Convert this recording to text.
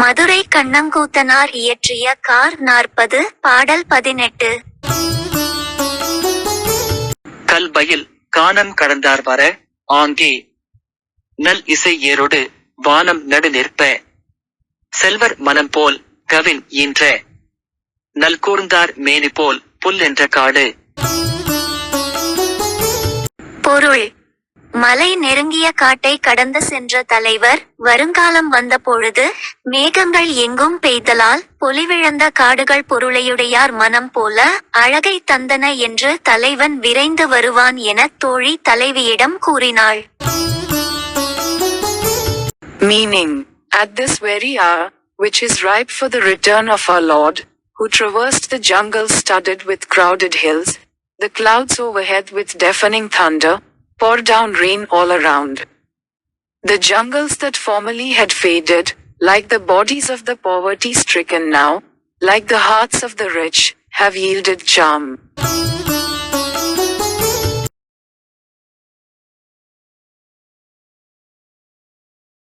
மதுரை கண்ணங்கூத்தனார் இயற்றிய கார் நாற்பது பாடல் பதினெட்டு. கல்பயில் காணம் கடந்தார் வர ஆங்கே. நல் இசை ஏரோடு வானம் நடு நிற்ப. செல்வர் மனம் போல் கவின் ஈன்ற. நல் கூர்ந்தார் மேனி போல் புல் என்ற காடு. பொருள் மலை நெருங்கிய காட்டை கடந்து சென்ற தலைவர் வருங்காலம் வந்த பொழுது மேகங்கள் எங்கும் பெய்தலால் பொலிவிழந்த காடுகள் பொருளையுடையார் மனம் போல அழகை தந்தன என்று தலைவன் விரைந்து வருவான் என தோழி தலைவியிடம் கூறினாள் Meaning, at this very hour, which is ripe for the return of our Lord, who traversed the jungle studded with crowded hills, the clouds overhead with deafening thunder, pour down rain all around. The jungles that formerly had faded, like the bodies of the poverty stricken now, like the hearts of the rich, have yielded charm.